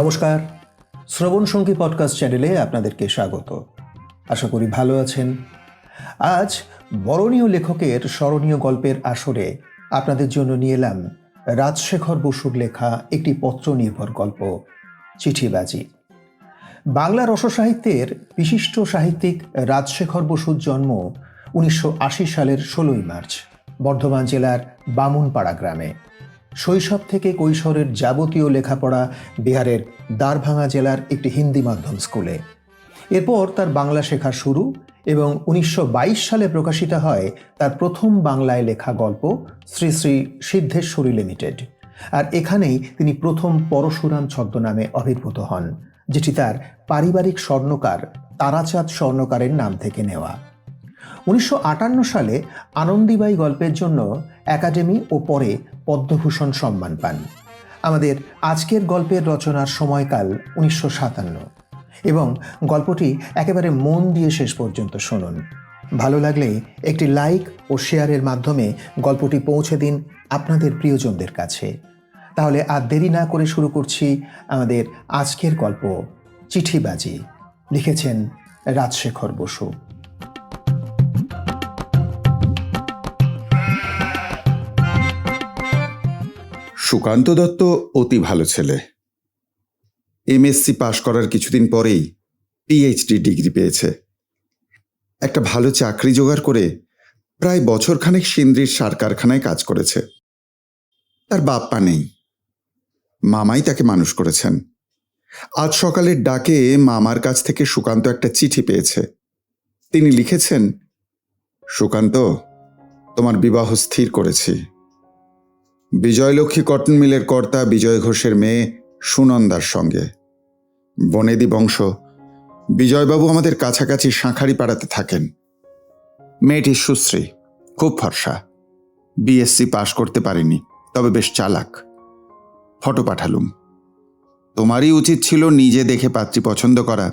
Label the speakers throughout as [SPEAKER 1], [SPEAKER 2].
[SPEAKER 1] নমস্কার। শ্রবণ সঙ্গী পডকাস্ট চ্যানেলে আপনাদেরকে স্বাগত। আশা করি ভালো আছেন। আজ বরণীয় লেখকের স্মরণীয় গল্পের আসরে আপনাদের জন্য নিয়ে এলাম রাজশেখর বসুর লেখা একটি পত্র নির্ভর গল্প, চিঠিবাজি। বাংলা রসসাহিত্যের বিশিষ্ট সাহিত্যিক রাজশেখর বসুর জন্ম উনিশশো আশি সালের ষোলোই মার্চ, বর্ধমান জেলার বামুনপাড়া গ্রামে। শৈশব থেকে কৈশোরের যাবতীয় লেখাপড়া বিহারের দ্বারভাঙা জেলার একটি হিন্দি মাধ্যম স্কুলে। এরপর তার বাংলা শেখা শুরু এবং উনিশশো বাইশ সালে প্রকাশিত হয় তার প্রথম বাংলায় লেখা গল্প শ্রী শ্রী সিদ্ধেশ্বরী লিমিটেড। আর এখানেই তিনি প্রথম পরশুরাম ছদ্মনামে আবির্ভূত হন, যেটি তার পারিবারিক স্বর্ণকার তারাচাঁদ স্বর্ণকারের নাম থেকে নেওয়া। উনিশশো আটান্ন সালে আনন্দীবাই গল্পের জন্য একাডেমি ও পরে পদ্মভূষণ সম্মান পান। আমাদের আজকের গল্পের রচনার সময়কাল উনিশশো সাতান্ন। এবং গল্পটি একেবারে মন দিয়ে শেষ পর্যন্ত শুনুন। ভালো লাগলে একটি লাইক ও শেয়ারের মাধ্যমে গল্পটি পৌঁছে দিন আপনাদের প্রিয়জনদের কাছে। তাহলে আর দেরি না করে শুরু করছি আমাদের আজকের গল্প, চিঠিবাজি। লিখেছেন রাজশেখর বসু।
[SPEAKER 2] সুকান্ত দত্ত অতি ভালো ছেলে। এমএসসি পাশ করার কিছুদিন পরেই পিএইচডি ডিগ্রি পেয়েছে। একটা ভালো চাকরি জোগাড় করে প্রায় বছরখানেক সিন্দ্রির সার কারখানায় কাজ করেছে। তার বাপ্পা নেই। মামাই তাকে মানুষ করেছেন। আজ সকালের ডাকে মামার কাছ থেকে সুকান্ত একটা চিঠি পেয়েছে। তিনি লিখেছেন, সুকান্ত, তোমার বিবাহ স্থির করেছি। বিজয়লক্ষ্মী কটন মিলের কর্তা বিজয় ঘোষের মেয়ে সুনন্দার সঙ্গে। বনেদি বংশ, বিজয়বাবু আমাদের কাছাকাছি শাঁখারি পাড়াতে থাকেন। মেয়েটি সুশ্রী, খুব ফর্সা। বিএসসি পাশ করতে পারেনি, তবে বেশ চালাক। ফটো পাঠালুম। তোমারই উচিত ছিল নিজে দেখে পাত্রী পছন্দ করা।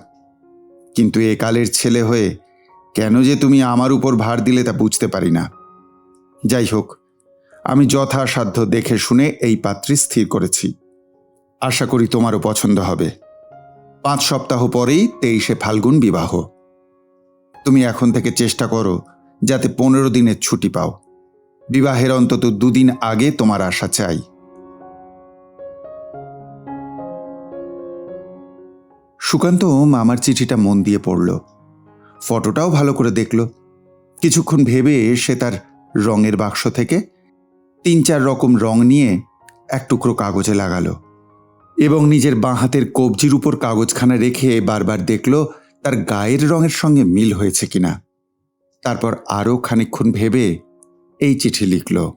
[SPEAKER 2] কিন্তু একালের ছেলে হয়ে কেন যে তুমি আমার উপর ভার দিলে তা বুঝতে পারি না। যাই হোক আমি যথাসাধ্য দেখে শুনে এই পাত্রী স্থির করেছি। আশা করি তোমারও পছন্দ হবে। পাঁচ সপ্তাহ পরেই তেইশে ফাল্গুন বিবাহ। তুমি এখন থেকে চেষ্টা করো যাতে পনেরো দিনের ছুটি পাও। বিবাহের অন্তত দুদিন আগে তোমার আশা চাই। সুকান্ত মামার চিঠিটা মন দিয়ে পড়ল। ফটোটাও ভালো করে দেখল। কিছুক্ষণ ভেবে সে তার রঙের বাক্স থেকে তিন চার রকম রং নিয়ে এক টুকরো কাগজে লাগালো এবং নিজের বাঁ হাতের কবজির উপর কাগজখানা রেখে বারবার দেখল তার গায়ের রঙের সঙ্গে মিল হয়েছে কিনা। তারপর আরও খানিক্ষণ ভেবে এই চিঠি লিখল।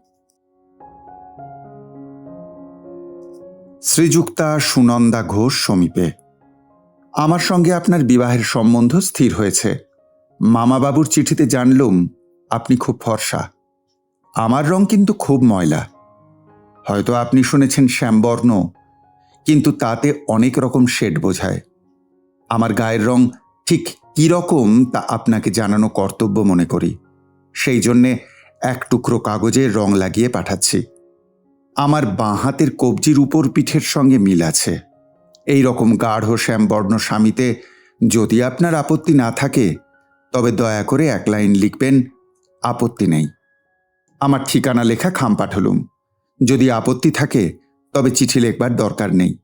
[SPEAKER 2] শ্রীযুক্তা সুনন্দা ঘোষ সমীপে। আমার সঙ্গে আপনার বিবাহের সম্বন্ধ স্থির হয়েছে। মামাবাবুর চিঠিতে জানলুম, আপনি খুব ফর্সা। আমার রং কিন্তু খুব ময়লা। হয়তো আপনি শুনেছেন শ্যামবর্ণ, কিন্তু তাতে অনেক রকম শেড বোঝায়। আমার গায়ের রং ঠিক কী রকম তা আপনাকে জানানো কর্তব্য মনে করি। সেই জন্যে এক টুকরো কাগজে রং লাগিয়ে পাঠাচ্ছি। আমার বাঁ হাতের কবজির উপর পিঠের সঙ্গে মিল আছে। এই রকম গাঢ় শ্যামবর্ণ স্বামীতে যদি আপনার আপত্তি না থাকে, তবে দয়া করে এক লাইন লিখবেন, আপত্তি নেই। আমার ঠিকানা লেখা খাম পাঠলুম। যদি আপত্তি থাকে, তবে চিঠি লেখবার দরকার নেই।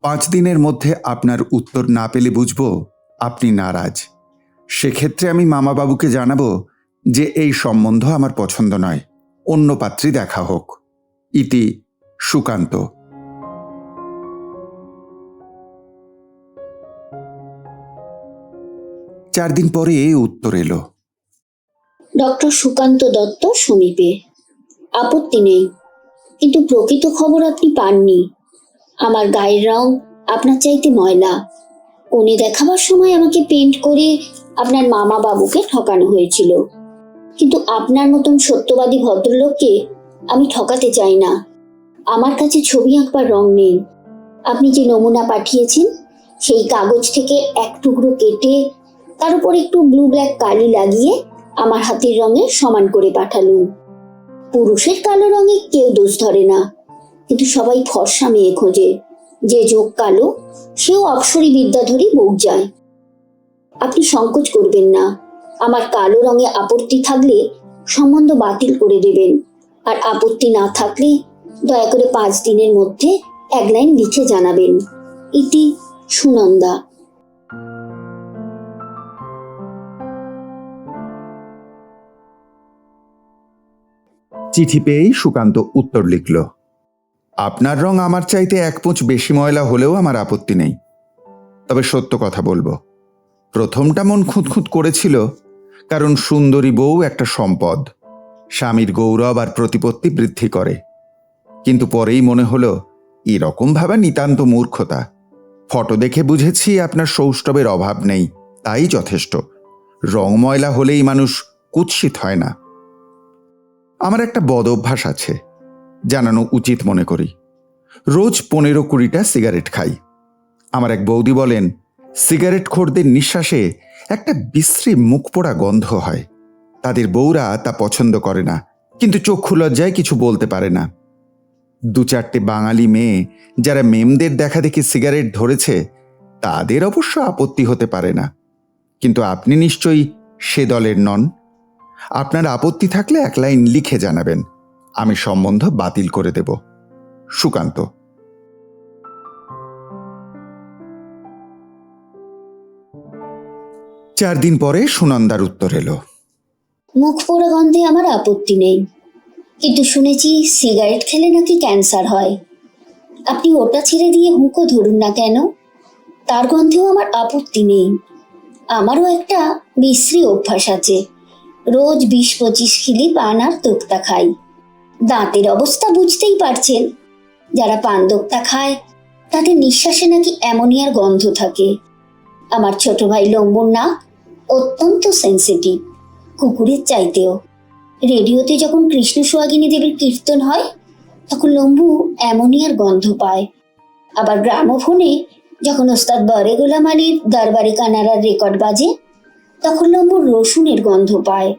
[SPEAKER 2] পাঁচ দিনের মধ্যে আপনার উত্তর না পেলে বুঝব আপনি নারাজ। সেক্ষেত্রে আমি মামাবাবুকে জানাব যে এই সম্বন্ধ আমার পছন্দ নয়। অন্য পাত্রী দেখা হোক। ইতি সুকান্ত। চার দিন পরে উত্তর এলো।
[SPEAKER 3] ডক্টর সুকান্ত দত্ত সমীপে। আপত্তি নেই। কিন্তু প্রকৃত খবর আপনি পাননি। আমার গায়ের রং আপনার চাইতে ময়লা। উনি দেখাবার সময় আমাকে পেন্ট করে আপনার মামা বাবুকে ঠকানো হয়েছিল। কিন্তু আপনার মতন সত্যবাদী ভদ্রলোককে আমি ঠকাতে চাই না। আমার কাছে ছবি আঁকবার রং নেই। আপনি যে নমুনা পাঠিয়েছেন, সেই কাগজ থেকে এক টুকরো কেটে তার উপর একটু ব্লু ব্ল্যাক কালি লাগিয়ে আমার হাতের রঙে সমান করে পাঠালুম। পুরুষের কালো রঙে কেউ দোষ ধরে না। কিন্তু সবাই ফর্সা মেয়ে খোঁজে। যে যোগ কালো, সেও অপসরী বিদ্যাধরী বউ যায়। আপনি সংকোচ করবেন না। আমার কালো রঙে আপত্তি থাকলে সম্বন্ধ বাতিল করে দেবেন। আর আপত্তি না থাকলে দয়া করে পাঁচ দিনের মধ্যে এক লাইন লিখে জানাবেন। ইতি সুনন্দা।
[SPEAKER 2] চিঠি পেয়েই সুকান্ত উত্তর লিখল, আপনার রং আমার চাইতে এক পুঁচ বেশি ময়লা হলেও আমার আপত্তি নেই। তবে সত্য কথা বলব, প্রথমটা মন খুঁতখুঁত করেছিল, কারণ সুন্দরী বউ একটা সম্পদ, স্বামীর গৌরব আর প্রতিপত্তি বৃদ্ধি করে। কিন্তু পরেই মনে হলো, এরকম ভাবা নিতান্ত মূর্খতা। ফটো দেখে বুঝেছি আপনার সৌষ্ঠবের অভাব নেই, তাই যথেষ্ট। রং ময়লা হলেই মানুষ কুৎসিত হয় না। আমার একটা বদ অভ্যাস আছে, জানানো উচিত মনে করি। রোজ পনেরো কুড়িটা সিগারেট খাই। আমার এক বৌদি বলেন, সিগারেট খোরদের নিঃশ্বাসে একটা বিশ্রী মুখ পোড়া গন্ধ হয়। তাদের বউরা তা পছন্দ করে না, কিন্তু চক্ষু লজ্জায় কিছু বলতে পারে না। দু চারটে বাঙালি মেয়ে যারা মেমদের দেখা দেখি সিগারেট ধরেছে, তাদের অবশ্য আপত্তি হতে পারে না। কিন্তু আপনি নিশ্চয়ই সে দলের নন। আপনার আপত্তি থাকলে এক লাইন লিখে জানাবেন। আমি সম্বন্ধ বাতিল করে দেব। সুকান্ত। চার দিন পরে সুনন্দার উত্তর এলো।
[SPEAKER 3] মুখ পোড়া গন্ধে আমার আপত্তি নেই। কিন্তু শুনেছি সিগারেট খেলে নাকি ক্যান্সার হয়। আপনি ওটা ছেড়ে দিয়ে হুঁকো ধরুন না কেন? তার গন্ধেও আমার আপত্তি নেই। আমারও একটা বিশ্রী অভ্যাস আছে। রোজ বিশ পঁচিশ খিলি পান আর তোক্তা খাই। দাঁতের অবস্থা বুঝতেই পারছেন। যারা পান দোক্তা খায়, তাদের নিঃশ্বাসে নাকি অ্যামোনিয়ার গন্ধ থাকে। আমার ছোট ভাই লম্বুর নাক অত্যন্ত সেন্সিটিভ কুকুরের চাইতেও। রেডিওতে যখন কৃষ্ণ সোহাগিনী দেবীর কীর্তন হয়, তখন লম্বু অ্যামোনিয়ার গন্ধ পায়। আবার গ্রামোফোনে যখন ওস্তাদ বরে গোলাম আলীর দরবারি কানারার রেকর্ড বাজে তখন লম্বু রসুনের গন্ধ পায়।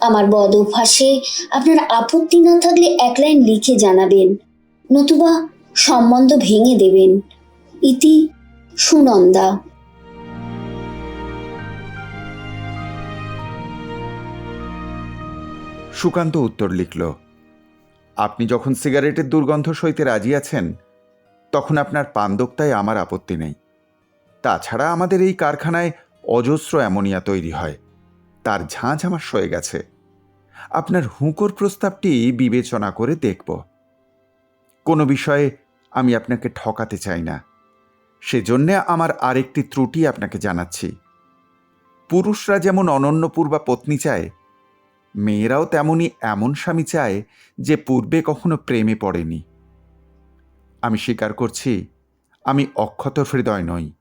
[SPEAKER 3] আমার বদ অভ্যাসে আপনার আপত্তি না থাকলে এক লাইন লিখে জানাবেন, নতুবা সম্বন্ধ ভেঙে দেবেন। ইতি সুনন্দা।
[SPEAKER 2] সুকান্ত উত্তর লিখল, আপনি যখন সিগারেটের দুর্গন্ধ সইতে রাজি আছেন, তখন আপনার পান্দোক্তায় আমার আপত্তি নেই। তাছাড়া আমাদের এই কারখানায় অজস্র অ্যামোনিয়া তৈরি হয়। তার ঝাঁঝ আমার সয়ে গেছে। আপনার হুঁকোর প্রস্তাবটি বিবেচনা করে দেখব। কোনো বিষয়ে আমি আপনাকে ঠকাতে চাই না। সেজন্যে আমার আরেকটি ত্রুটি আপনাকে জানাচ্ছি। পুরুষরা যেমন অনন্যপূর্বা পত্নী চায়, মেয়েরাও তেমনই এমন স্বামী চায় যে পূর্বে কখনো প্রেমে পড়েনি। আমি স্বীকার করছি, আমি অক্ষত হৃদয় নই।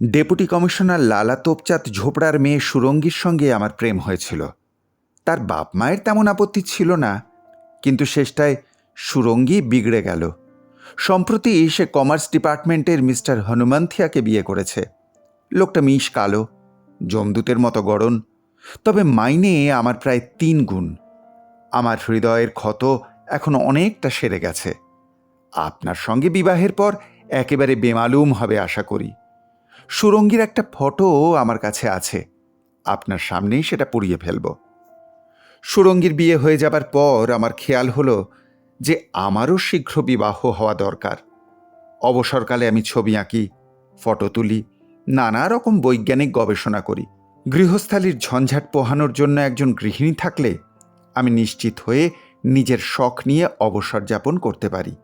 [SPEAKER 2] ডেপুটি কমিশনার লালা তোপচাঁদ ঝোপড়ার মেয়ে সুরঙ্গীর সঙ্গে আমার প্রেম হয়েছিল। তার বাপ মায়ের তেমন আপত্তি ছিল না, কিন্তু শেষটায় সুরঙ্গী বিগড়ে গেল। সম্প্রতি সে কমার্স ডিপার্টমেন্টের মিস্টার হনুমন্থিয়াকে বিয়ে করেছে। লোকটা মিশ কালো, জমদূতের মতো গড়ন, তবে মাইনে আমার প্রায় তিন গুণ। আমার হৃদয়ের ক্ষত এখন অনেকটা সেরে গেছে। আপনার সঙ্গে বিবাহের পর একেবারে বেমালুম হবে আশা করি। সুরঙ্গীর একটা ফটো আমার কাছে আছে। আপনার সামনেই সেটা পুড়িয়ে ফেলব। সুরঙ্গীর বিয়ে হয়ে যাবার পর আমার খেয়াল হলো যে আমারও শীঘ্র বিবাহ হওয়া দরকার। অবসরকালে আমি ছবি আঁকি, ফটো তুলি, নানা রকম বৈজ্ঞানিক গবেষণা করি। গৃহস্থালির ঝঞ্ঝাট পোহানোর জন্য একজন গৃহিণী থাকলে আমি নিশ্চিত হয়ে নিজের শখ নিয়ে অবসর যাপন করতে পারি।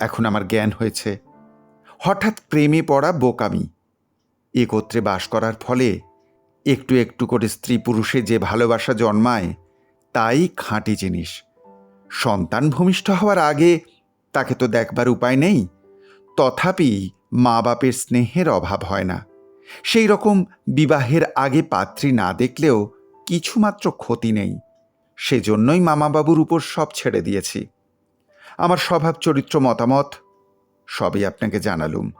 [SPEAKER 2] এখন আমার জ্ঞান হয়েছে। হঠাৎ প্রেমে পড়া বোকামি। একত্রে বাস করার ফলে একটু একটু করে স্ত্রী পুরুষে যে ভালোবাসা জন্মায়, তাই খাঁটি জিনিস। সন্তান ভূমিষ্ঠ হওয়ার আগে তাকে তো দেখবার উপায় নেই। তথাপি মা বাপের স্নেহের অভাব হয় না। সেই রকম বিবাহের আগে পাত্রী না দেখলেও কিছুমাত্র ক্ষতি নেই। সেজন্যই মামাবাবুর উপর সব ছেড়ে দিয়েছি। আমার স্বভাব, চরিত্র, মতামত সবই আপনাকে জানালুম।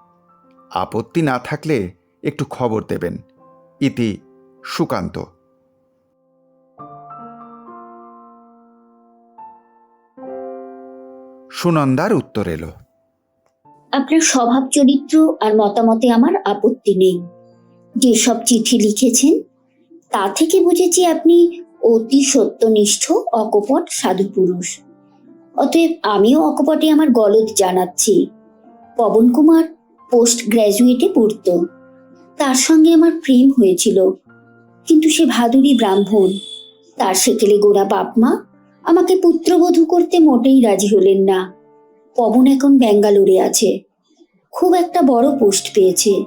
[SPEAKER 2] আপত্তি না থাকলে একটু খবর দেবেন। ইতি সুকান্ত। সুনন্দার উত্তর এলো।
[SPEAKER 3] আপনার স্বভাব চরিত্র আর মতামতে আমার আপত্তি নেই। যেসব চিঠি লিখেছেন, তা থেকে বুঝেছি আপনি অতি সত্যনিষ্ঠ, অকপট, সাধু পুরুষ। অতএব আমিও অকপটে আমার গলদ জানাচ্ছি। পবন কুমার, পোস্ট গ্র্যাজুয়েটে পড়তো। তার সঙ্গে আমার প্রেম হয়েছিল। কিন্তু সে ভাদুরী ব্রাহ্মণ। তার সেকেলে গোড়া বাপ মা আমাকে পুত্রবধূ করতে মোটেই রাজি হলেন না। পবন এখন ব্যাঙ্গালোরে আছে। খুব একটা বড় পোস্ট পেয়েছে।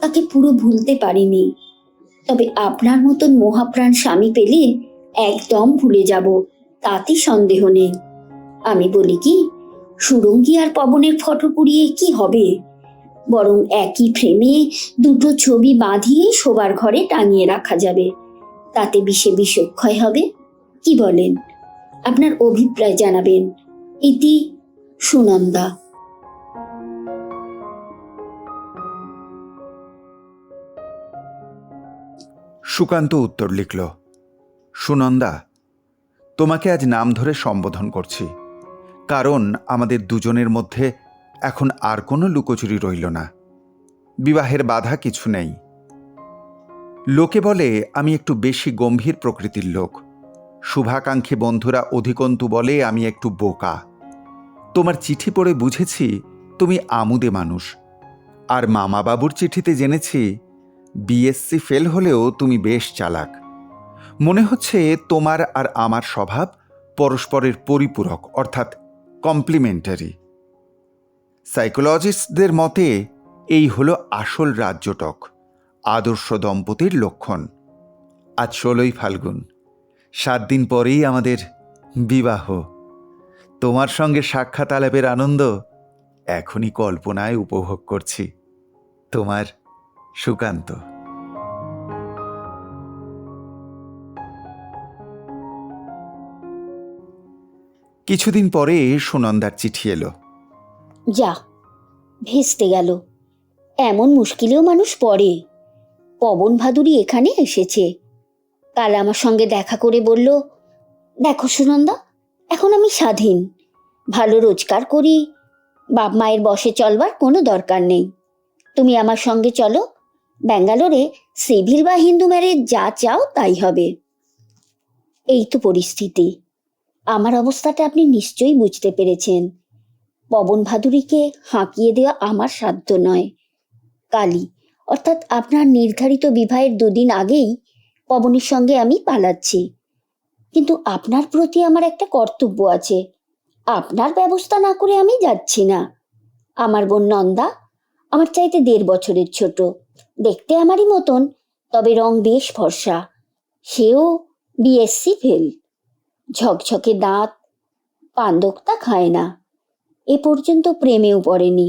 [SPEAKER 3] তাকে পুরো ভুলতে পারিনি। তবে আপনার মতন মহাপ্রাণ স্বামী পেলে একদম ভুলে যাব তাতে সন্দেহ নেই। আমি বলি কি, সুরঙ্গী আর পবনের ফটো পুড়িয়ে কি হবে? বরং একই ফ্রেমে দুটো ছবি বাঁধিয়ে শোবার ঘরে টাঙিয়ে রাখা যাবে। তাতে বিষে বিষক্ষয় হবে। কি বলেন? আপনার অভিপ্রায় জানাবেন। ইতি সুনন্দা।
[SPEAKER 2] সুকান্ত উত্তর লিখল, সুনন্দা, তোমাকে আজ নাম ধরে সম্বোধন করছি। কারণ আমাদের দুজনের মধ্যে এখন আর কোনো লুকোচুরি রইল না। বিবাহের বাধা কিছু নেই। লোকে বলে, আমি একটু বেশি গম্ভীর প্রকৃতির লোক। শুভাকাঙ্ক্ষী বন্ধুরা অধিকন্তু বলে, আমি একটু বোকা। তোমার চিঠি পড়ে বুঝেছি, তুমি আমুদে মানুষ। আর মামাবাবুর চিঠিতে জেনেছি, বিএসসি ফেল হলেও তুমি বেশ চালাক। মনে হচ্ছে, তোমার আর আমার স্বভাব পরস্পরের পরিপূরক, অর্থাৎ কমপ্লিমেন্টারি। সাইকোলজিস্টদের মতে, এই হলো আসল রাজ্যটক, আদর্শ দম্পতির লক্ষণ। আজ ষোলোই ফাল্গুন, সাত দিন পরেই আমাদের বিবাহ। তোমার সঙ্গে সাক্ষাৎ আলাপের আনন্দ এখনই কল্পনায় উপভোগ করছি, তোমার সুকান্ত। কিছুদিন পরে সুনন্দার চিঠি এলো।
[SPEAKER 3] যা, ভেস্তে গেল। এমন মুশকিলেও মানুষ পড়ে। পবন ভাদুরী এখানে এসেছে। কাল আমার সঙ্গে দেখা করে বলল, দেখো সুনন্দা, এখন আমি স্বাধীন। ভালো রোজগার করি, বাপ মায়ের বসে চলবার কোনো দরকার নেই। তুমি আমার সঙ্গে চলো, ব্যাঙ্গালোরে সিভিল বা হিন্দু ম্যারেজ যা চাও তাই হবে। এই তো পরিস্থিতি। আমার অবস্থাটা আপনি নিশ্চয়ই বুঝতে পেরেছেন। পবন ভাদুরীকে হাঁকিয়ে দেওয়া আমার সাধ্য নয়। কালী, অর্থাৎ আপনার নির্ধারিত বিবাহের দুদিন আগেই পবনের সঙ্গে আমি পালাচ্ছি। কিন্তু আপনার প্রতি আমার একটা কর্তব্য আছে। আপনার ব্যবস্থা না করে আমি যাচ্ছি না। আমার বোন নন্দা আমার চাইতে দেড় বছরের ছোট। দেখতে আমারই মতন, তবে রং বেশ ফর্সা। সেও বিএসসি ফেল। ঝকঝকে দাঁত, পান্দকতা খায় না। এ পর্যন্ত প্রেমেও পড়েনি।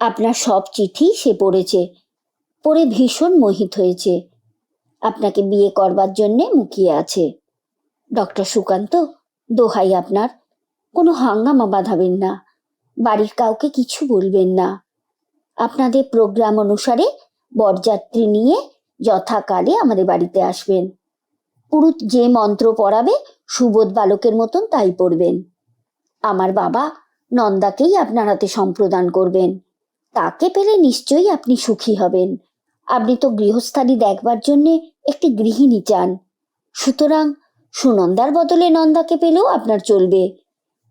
[SPEAKER 3] আপনার সব চিঠি সে পড়েছে, পড়ে ভীষণ মোহিত হয়েছে। আপনাকে বিয়ে করবার জন্যে মুখিয়ে আছে। ডক্টর সুকান্ত, দোহাই আপনার, কোনো হাঙ্গামা বাঁধাবেন না, বাড়ির কাউকে কিছু বলবেন না। আপনাদের প্রোগ্রাম অনুসারে বরযাত্রী নিয়ে যথাকালে আমাদের বাড়িতে আসবেন। পুরুত যে মন্ত্র পড়াবে, সুবোধ বালকের মতন তাই পড়বেন। আমার বাবা নন্দাকেই আপনার হাতে সম্প্রদান করবেন। তাকে পেলে নিশ্চয়ই আপনি সুখী হবেন। আপনি তো গৃহস্থালি দেখবার জন্যে একটি গৃহিণী চান। সুতরাং সুনন্দার বদলে নন্দাকে পেলেও আপনার চলবে।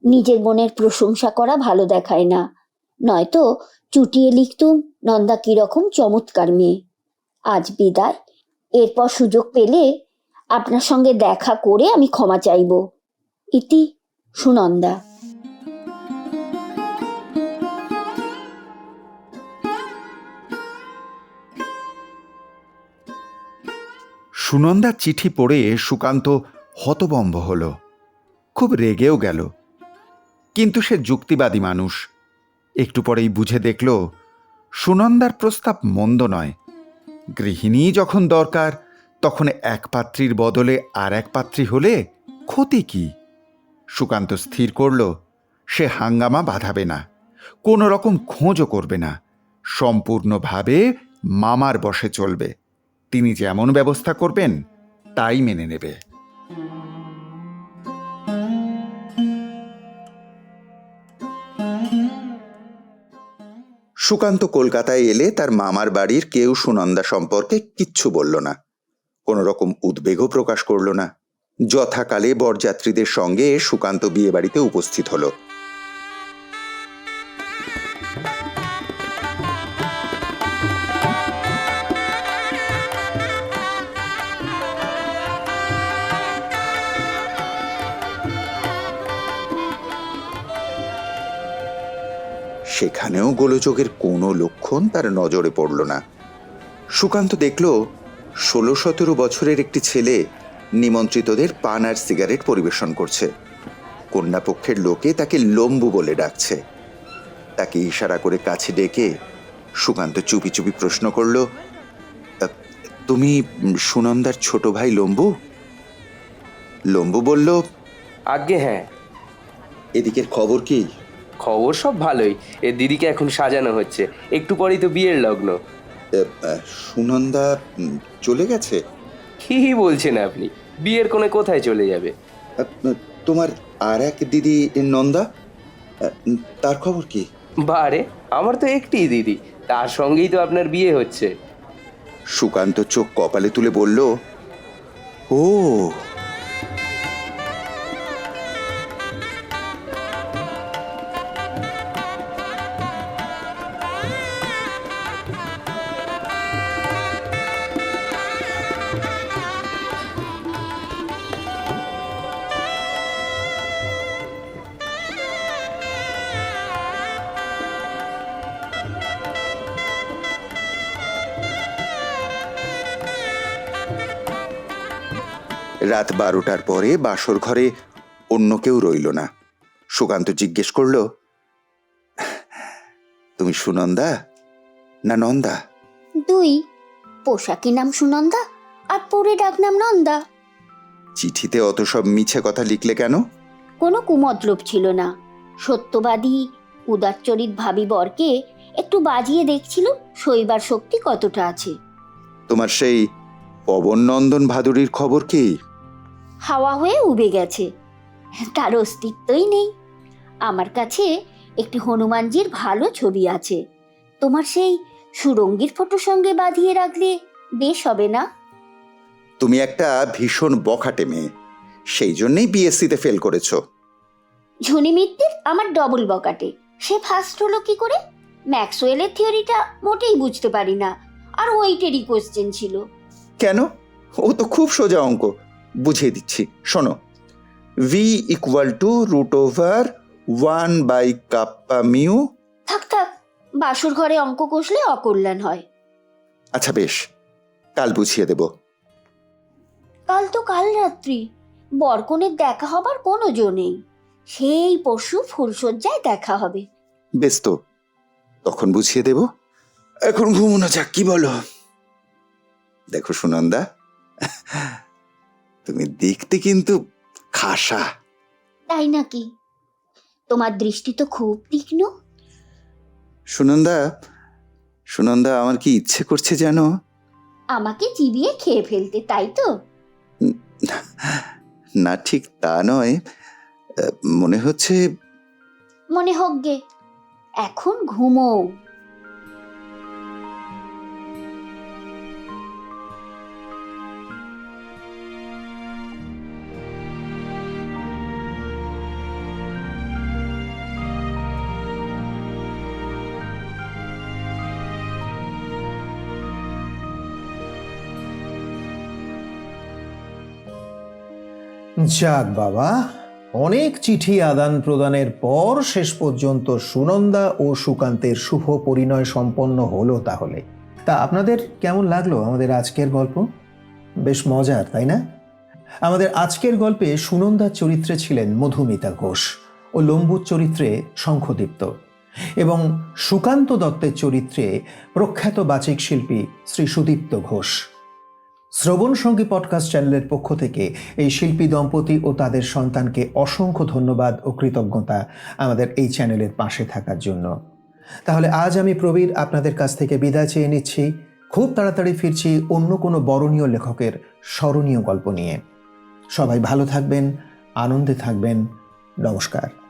[SPEAKER 3] নিজের মনের প্রশংসা করা ভালো দেখায় না। নয়তো চুটিয়ে লিখতুম নন্দা কীরকম চমৎকার মেয়ে। আজ বিদায়। এরপর সুযোগ পেলে আপনার সঙ্গে দেখা করে আমি ক্ষমা চাইব। ইতি সুনন্দা।
[SPEAKER 2] সুনন্দার চিঠি পড়ে সুকান্ত হতবম্ব হল। খুব রেগেও গেল। কিন্তু সে যুক্তিবাদী মানুষ। একটু পরেই বুঝে দেখল, সুনন্দার প্রস্তাব মন্দ নয়। গৃহিণী যখন দরকার, তখন এক পাত্রীর বদলে আর এক পাত্রী হলে ক্ষতি কি? সুকান্ত স্থির করল, সে হাঙ্গামা বাঁধাবে না, কোনো রকম খোঁজও করবে না, সম্পূর্ণভাবে মামার বসে চলবে। তিনি যেমন ব্যবস্থা করবেন, তাই মেনে নেবে। সুকান্ত কলকাতায় এলে তার মামার বাড়ির কেউ সুনন্দা সম্পর্কে কিচ্ছু বলল না। কোনো রকম উদ্বেগও প্রকাশ করল না। যথাকালে বরযাত্রীদের সঙ্গে সুকান্ত বিয়ে বাড়িতে উপস্থিত হলো। সেখানেও গোলযোগের কোনো লক্ষণ তার নজরে পড়ল না। সুকান্ত দেখল ষোলো সতেরো বছরের একটি ছেলে নিমন্ত্রিতদের পান আর সিগারেট পরিবেশন করছে। কন্যাপক্ষের লোকে তাকে লম্বু বলে ডাকছে। তাকে ইশারা করে কাছে ডেকে সুকান্ত চুপি চুপি প্রশ্ন করল তুমি সুনন্দার ছোট ভাই লম্বু? লম্বু বলল
[SPEAKER 4] আজ্ঞে হ্যাঁ।
[SPEAKER 2] এদিকের খবর কি?
[SPEAKER 4] খবর সব ভালোই। এ দিদিকে এখন সাজানো হচ্ছে। একটু পরেই তো বিয়ের লগ্ন।
[SPEAKER 2] সুনন্দা চলে গেছে?
[SPEAKER 4] কি বলছেন আপনি? বিয়ের কোণে কোথায় চলে যাবে?
[SPEAKER 2] তোমার আর এক দিদি নন্দা? তার খবর কি?
[SPEAKER 4] বারে আমার তো একটিই দিদি। তার সঙ্গেই তো আপনার বিয়ে হচ্ছে।
[SPEAKER 2] সুকান্ত চোখ কপালে তুলে বলল ও রাত বারোটার পরে বাসর ঘরে অন্য কেউ রইল না। সুকান্ত জিজ্ঞেস করল তুমি সুনন্দা না নন্দা?
[SPEAKER 3] দুই পোশাকি নাম সুনন্দা আর পরে ডাকনাম নন্দা।
[SPEAKER 2] চিঠিতে অত সব মিছে কথা লিখলে কেন?
[SPEAKER 3] কোনো কুমতলব ছিল না। সত্যবাদী উদারচরিত ভাবি বরকে একটু বাজিয়ে দেখছিল শৈবার শক্তি কতটা আছে।
[SPEAKER 2] তোমার সেই পবন নন্দন ভাদুরীর খবর কি?
[SPEAKER 3] হাওয়া হয়ে উবে গেছে। তার অস্তিত্বই নেই। আমার কাছে একটি হনুমানজির ভালো ছবি আছে। তোমার সেই সুরঙ্গীর ফটো সঙ্গে বাঁধিয়ে রাখলে বেশ হবে না?
[SPEAKER 2] তুমি একটা ভীষণ বখাটে মেয়ে। সেই জন্যই বিএসসিতে ফেল করেছ।
[SPEAKER 3] ঝুনি মিত্তির আমার ডবল বকাটে সে ফার্স্ট হলো কি করে? ম্যাক্সওয়েলের থিওরিটা মোটেই বুঝতে পারি না। আর ওইটেরই কোশ্চেন ছিল।
[SPEAKER 2] কেন? ও তো খুব সোজা অঙ্ক। বুঝিয়ে দিচ্ছি। শোনো V equal to root over one by kappa mu
[SPEAKER 3] থাক থাক বাসুর ঘরে অঙ্ক কষলে অকল্যাণ হয়।
[SPEAKER 2] আচ্ছা বেশ কাল বুঝিয়ে দেব।
[SPEAKER 3] কাল তো কাল রাত্রি বরকনের দেখা হবার কোনো জো নেই। সেই পশু ফুলশয্যায় দেখা হবে।
[SPEAKER 2] বেশ তো তখন বুঝিয়ে দেব। এখন ঘুমোনো যাক কি বলো? দেখো সুনন্দা তুমি দেখতে কিন্তু খাসা।
[SPEAKER 3] তাই নাকি? তোমার দৃষ্টি তো খুব তীক্ষ্ণ।
[SPEAKER 2] সুনন্দা সুনন্দা আমার কি ইচ্ছে করছে জানো
[SPEAKER 3] আমাকে চিবিয়ে খেয়ে ফেলতে তাই তো?
[SPEAKER 2] না ঠিক তা নয়। মনে হচ্ছে
[SPEAKER 3] মনে হোক গে এখন ঘুমো
[SPEAKER 1] যাক বাবা, অনেক চিঠি আদান প্রদানের পর শেষ পর্যন্ত সুনন্দা ও সুকান্তের শুভ পরিণয় সম্পন্ন হলো তাহলে। তা আপনাদের কেমন লাগল আমাদের আজকের গল্প? বেশ মজার, তাই না? আমাদের আজকের গল্পে সুনন্দার চরিত্রে ছিলেন মধুমিতা ঘোষ ও লম্বুর চরিত্রে শঙ্খদীপ্ত এবং সুকান্ত দত্তের চরিত্রে প্রখ্যাত বাচিক শিল্পী শ্রী সুদীপ্ত ঘোষ। শ্রবণ সঙ্গী পডকাস্ট চ্যানেলের পক্ষ থেকে এই শিল্পী দম্পতি ও তাদের সন্তানকে অসংখ্য ধন্যবাদ ও কৃতজ্ঞতা আমাদের এই চ্যানেলের পাশে থাকার জন্য। তাহলে আজ আমি প্রবীর আপনাদের কাছ থেকে বিদায় চেয়ে নিচ্ছি। খুব তাড়াতাড়ি ফিরছি অন্য কোনো বরণীয় লেখকের স্মরণীয় গল্প নিয়ে। সবাই ভালো থাকবেন, আনন্দে থাকবেন। নমস্কার।